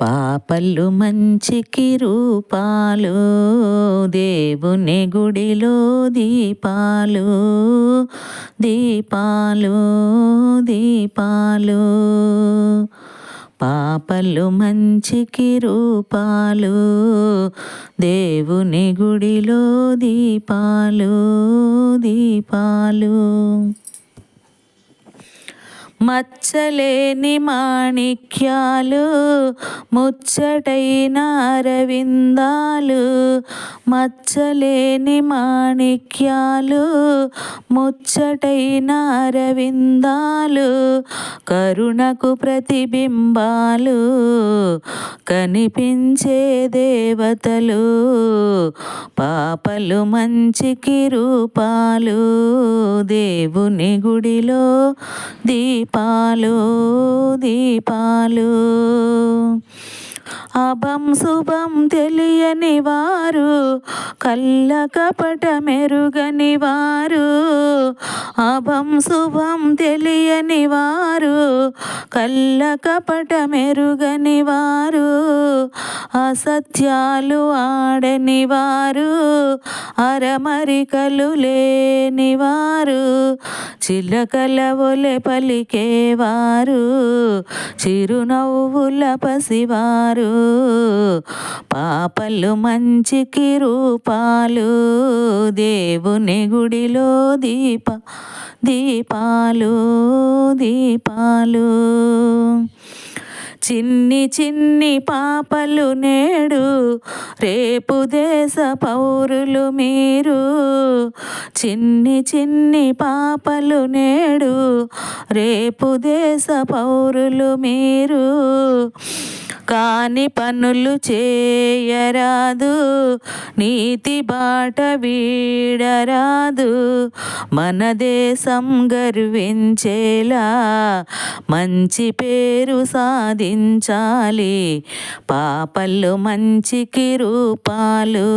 పాపలు మంచికి రూపాలు దేవుని గుడిలో దీపాలు దీపాలు దీపాలు. పాపలు మంచికి రూపాలు దేవుని గుడిలో దీపాలు దీపాలు. మచ్చలేని మాణిక్యాలు ముచ్చటైన అరవిందాలు మచ్చలేని మాణిక్యాలు ముచ్చటైన అరవిందాలు కరుణకు ప్రతిబింబాలు కనిపించే దేవతలు పాపలు మంచికి రూపాలు దేవుని గుడిలో దీపాలు దీపాలు. అభం శుభం తెలియని వారు కళ్ళ కపట మెరుగని వారు. అభం శుభం తెలియని వారు కళ్ళ కపట మెరుగని వారు అసత్యాలు ఆడని వారు అరమరికలు లేని వారు చిలకల ఒలె పలికేవారు చిరునవ్వుల పసివారు పాపలు మంచికి రూపాలు దేవుని గుడిలో దీప దీపాలు దీపాలు. చిన్ని చిన్ని పాపలు నేడు రేపు దేశ పౌరులు మీరు. చిన్ని చిన్ని పాపలు నేడు రేపు దేశ పౌరులు మీరు. కాని పనులు చేయరాదు. నీతి బాట వీడరాదు. మన దేశం గర్వించేలా మంచి పేరు సాధించాలి. పాపలు మంచికి రూపాలు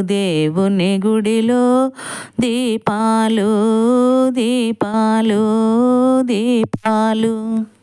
దేవుని గుడిలో దీపాలు దీపాలు దీపాలు.